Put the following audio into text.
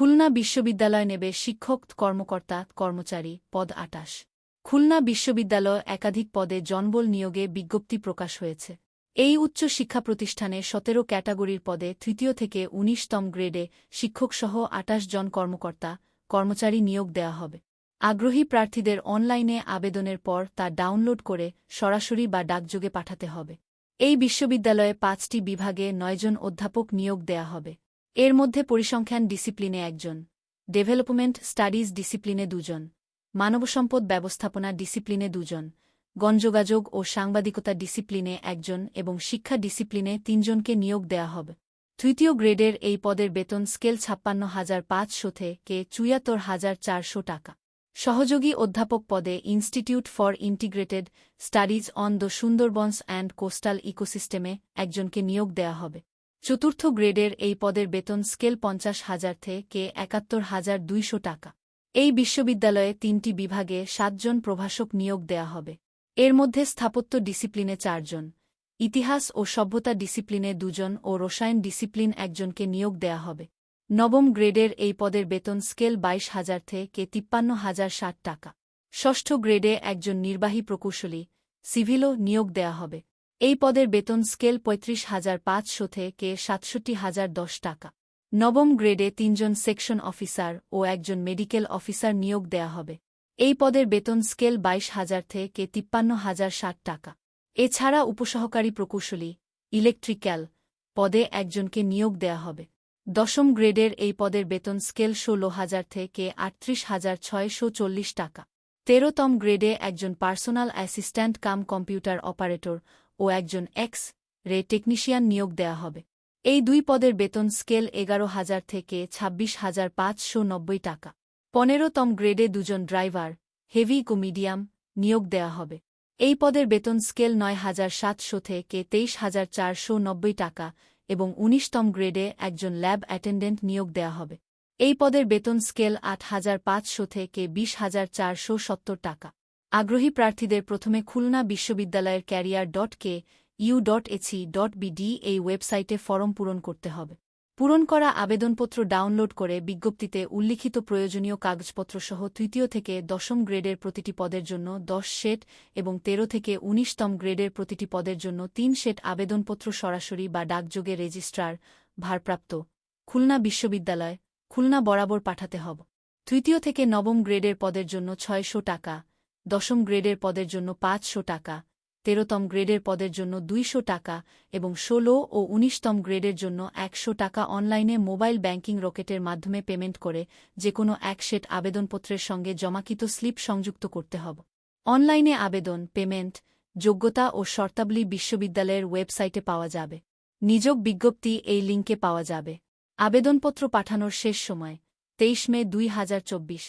খুলনা বিশ্ববিদ্যালয় নেবে শিক্ষক, কর্মকর্তা, কর্মচারী, পদ আটাশ। খুলনা বিশ্ববিদ্যালয় একাধিক পদে জনবল নিয়োগে বিজ্ঞপ্তি প্রকাশ হয়েছে। এই উচ্চ শিক্ষা প্রতিষ্ঠানে সতেরো ক্যাটাগরির পদে তৃতীয় থেকে উনিশতম গ্রেডে শিক্ষকসহ আটাশ জন কর্মকর্তা, কর্মচারী নিয়োগ দেওয়া হবে। আগ্রহী প্রার্থীদের অনলাইনে আবেদনের পর তা ডাউনলোড করে সরাসরি বা ডাকযোগে পাঠাতে হবে। এই বিশ্ববিদ্যালয়ে পাঁচটি বিভাগে নয়জন অধ্যাপক নিয়োগ দেয়া হবে। এর মধ্যে পরিসংখ্যান ডিসিপ্লিনে একজন, ডেভেলপমেন্ট স্টাডিজ ডিসিপ্লিনে দুজন, মানবসম্পদ ব্যবস্থাপনা ডিসিপ্লিনে দুজন, গণযোগাযোগ ও সাংবাদিকতা ডিসিপ্লিনে একজন এবং শিক্ষা ডিসিপ্লিনে তিনজনকে নিয়োগ দেয়া হবে। তৃতীয় গ্রেডের এই পদের বেতন স্কেল ছাপ্পান্ন হাজার পাঁচশো থেকে চুয়াত্তর হাজার চারশো টাকা। সহযোগী অধ্যাপক পদে institute for integrated studies on the Sundarbans and coastal ইকোসিস্টেমে একজনকে নিয়োগ দেয়া হবে। চতুর্থ গ্রেডের এই পদের বেতন স্কেল পঞ্চাশ হাজার থেকে একাত্তর হাজার দুইশো টাকা। এই বিশ্ববিদ্যালয়ে তিনটি বিভাগে সাতজন প্রভাষক নিয়োগ দেয়া হবে। এর মধ্যে স্থাপত্য ডিসিপ্লিনে চারজন, ইতিহাস ও সভ্যতা ডিসিপ্লিনে দুজন ও রসায়ন ডিসিপ্লিন একজনকে নিয়োগ দেয়া হবে। নবম গ্রেডের এই পদের বেতন স্কেল বাইশ হাজার থেকে তিপ্পান্ন হাজার ষাট টাকা। ষষ্ঠ গ্রেডে একজন নির্বাহী প্রকৌশলী, সিভিলও নিয়োগ দেয়া হবে। এই পদের বেতন স্কেল পঁয়ত্রিশ হাজার পাঁচশো থেকে সাতষট্টি হাজার দশ টাকা। নবম গ্রেডে তিনজন সেকশন অফিসার ও একজন মেডিকেল অফিসার নিয়োগ দেয়া হবে। এই পদের বেতন স্কেল বাইশ হাজার থেকে তিপ্পান্ন হাজার ষাট টাকা। এছাড়া উপসহকারী প্রকৌশলী, ইলেকট্রিক্যাল পদে একজনকে নিয়োগ দেয়া হবে। দশম গ্রেডের এই পদের বেতন স্কেল ষোলো হাজার থেকে আটত্রিশ হাজার ছয়শো চল্লিশ টাকা। তেরোতম গ্রেডে একজন personal assistant cum computer operator ও একজন এক্স রে টেকনিশিয়ান নিয়োগ দেয়া হবে। এই দুই পদের বেতন স্কেল এগারো হাজার থেকে ছাব্বিশ হাজার পাঁচশো নব্বই টাকা। পনেরোতম গ্রেডে দুজন ড্রাইভার, হেভি ও মিডিয়াম, নিয়োগ দেয়া হবে। এই পদের বেতন স্কেল নয় হাজার সাতশো থেকে তেইশ হাজার চারশো নব্বই টাকা এবং উনিশতম গ্রেডে একজন ল্যাব অ্যাটেন্ডেন্ট নিয়োগ দেয়া হবে। এই পদের বেতন স্কেল আট হাজার পাঁচশো থেকে বিশ হাজার চারশো সত্তর টাকা। আগ্রহী প্রার্থীদের প্রথমে খুলনা বিশ্ববিদ্যালয়ের career dot K, U dot AC dot BD এই ওয়েবসাইটে ফরম পূরণ করতে হবে। পূরণ করা আবেদনপত্র ডাউনলোড করে বিজ্ঞপ্তিতে উল্লিখিত প্রয়োজনীয় কাগজপত্রসহ তৃতীয় থেকে দশম গ্রেডের প্রতিটি পদের জন্য দশ সেট এবং তেরো থেকে উনিশতম গ্রেডের প্রতিটি পদের জন্য তিন সেট আবেদনপত্র সরাসরি বা ডাকযোগে রেজিস্ট্রার, ভারপ্রাপ্ত। খুলনা বিশ্ববিদ্যালয়, খুলনা বরাবর পাঠাতে হব। তৃতীয় থেকে নবম গ্রেডের পদের জন্য ছয়শো টাকা। দশম গ্রেডের পদের জন্য পাঁচশো টাকা, তেরোতম গ্রেডের পদের জন্য দুইশো টাকা এবং ষোলো ও উনিশতম গ্রেডের জন্য একশো টাকা অনলাইনে মোবাইল ব্যাংকিং রকেটের মাধ্যমে পেমেন্ট করে যে কোনো এক সেট আবেদনপত্রের সঙ্গে জমাকিত স্লিপ সংযুক্ত করতে হবে। অনলাইনে আবেদন, পেমেন্ট, যোগ্যতা ও শর্তাবলী বিশ্ববিদ্যালয়ের ওয়েবসাইটে পাওয়া যাবে। নিযোগ বিজ্ঞপ্তি এই লিঙ্কে পাওয়া যাবে। আবেদনপত্র পাঠানোর শেষ সময়, তেইশ মে দুই হাজার চব্বিশ।